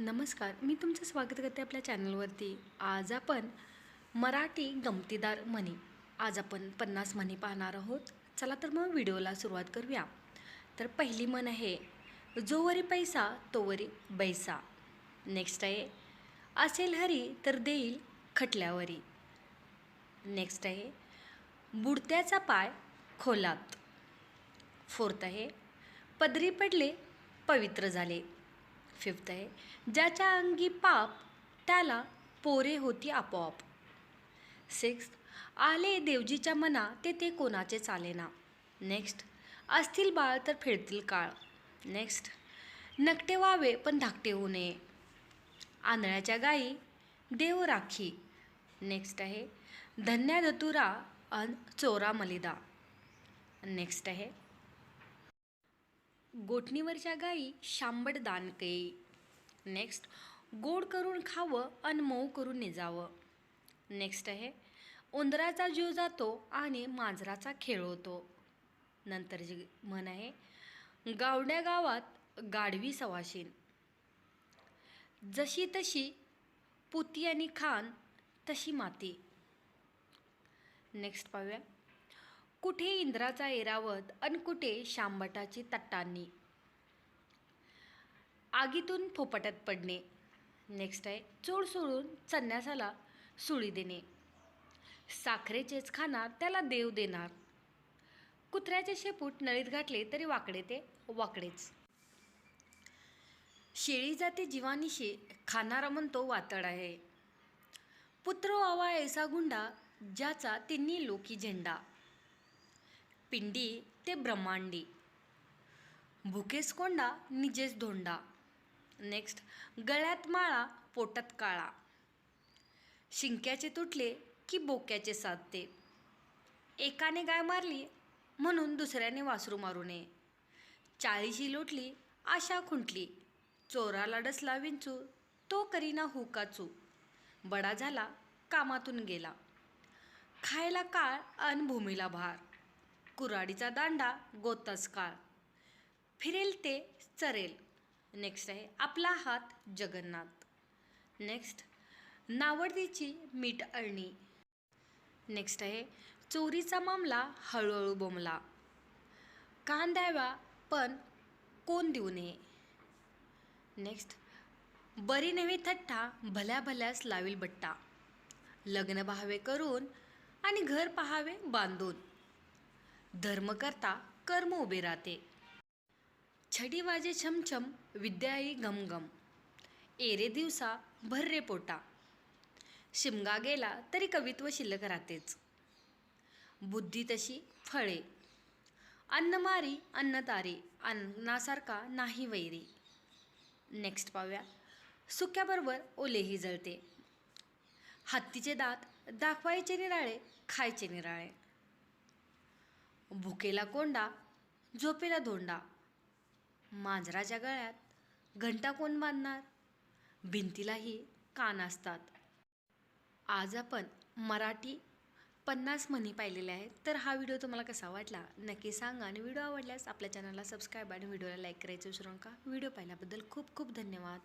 नमस्कार मी तुमचं स्वागत करते आपल्या चॅनलवरती. आज आपण मराठी गमतीदार म्हणी. आज आपण पन्नास म्हणी पाहणार आहोत. चला तर मग व्हिडिओला सुरुवात करूया. तर पहिली म्हण आहे जोवरी पैसा तोवरी बैसा. नेक्स्ट आहे असेल हरी तर देईल खटल्यावरी. नेक्स्ट आहे बुडत्याचा पाय खोलात. फोर्थ आहे पदरी पडले पवित्र झाले. फिफ्थ आहे. ज्याच्या अंगी पाप त्याला पोरे होती आपोआप. सिक्स आले देवजीच्या मना ते ते कोणाचे चालेना नेक्स्ट असतील बाळ तर फिरतील काळ. नेक्स्ट नकटे व्हावे पण धाकटे होऊ नये. आंधळ्याच्या गायी देव राखी. नेक्स्ट आहे धन्या धतुरा अन चोरा मलिदा. नेक्स्ट आहे गोठणीवरच्या गायी शांबड दानकई नेक्स्ट गोड करून खावं आणि मऊ करून निजावं. नेक्स्ट आहे उंदराचा जीव जातो आणि मांजराचा खेळ होतो. नंतरची म्हण आहे गावड्या गावात गाढवी सवाशीन. जशी तशी पुती आणि खान तशी माती. नेक्स्ट पाहूया. कुठे इंद्राचा एरावत अन कुठे शांबटाची तट्टांनी. आगीतून फोपटत पडणे. नेक्स्ट आहे चोळ सोडून चन्यासाला सुळी देणे. साखरेचेच खाणार त्याला देव देणार. कुत्र्याचे शेपूट नळीत घातले तरी वाकडे ते वाकडेच. शेळी जाते जीवानिशी खाणारा म्हणतो वातड आहे. पुत्र वावा ऐसा गुंडा ज्याचा तिन्ही लोकी झेंडा. पिंडी ते ब्रह्मांडी. भुकेस कोंडा निजेस धोंडा. नेक्स्ट गळ्यात माळा पोटात काळा. शिंक्याचे तुटले की बोक्याचे साधते. एकाने गाय मारली म्हणून दुसऱ्याने वासरू मारू नये. चाळीशी लोटली आशा खुंटली. चोराला डसला विंचू तो करीना हुकाचू बडा झाला कामातून गेला. खायला काळ अन भूमीला भार. कुराडीचा दांडा गोताच काळ. फिरेल ते चरेल. नेक्स्ट आहे आपला हात जगन्नाथ. नेक्स्ट नावडतीची मीठ अळणी. नेक्स्ट आहे चोरीचा मामला हळूहळू बोंबला. कान द्यावा पण कोण देऊ नये? नेक्स्ट बरी नव्हे थट्टा भल्या भल्यास लावील बट्टा. लग्न पहावे करून आणि घर पहावे बांधून. धर्म करता कर्म उभे राहते. छडी वाजे छमछम विद्याई घमघम एरे दिवसा भर्रे पोटा. शिमगा गेला तरी कवित्व शिल्लक राहतेच. बुद्धी तशी फळे. अन्नमारी अन्नतारी अन्नासारखा नाही वैरी. नेक्स्ट पाहूया. सुक्याबरोबर ओलेही जळते. हत्तीचे दात दाखवायचे निराळे खायचे निराळे. भुकेला कोंडा झोपेला धोंडा. मांजराच्या गळ्यात घंटा कोण बांधणार? भिंतीलाही कान असतात. आज आपण मराठी पन्नास म्हणी पाहिलेल्या आहेत. तर हा व्हिडिओ तुम्हाला कसा वाटला? नक्की सांगा. आणि व्हिडिओ आवडल्यास आपल्या चॅनलला सबस्क्राईब आणि व्हिडिओला लाईक करायचं विसरू नका. व्हिडिओ पाहिल्याबद्दल खूप खूप धन्यवाद.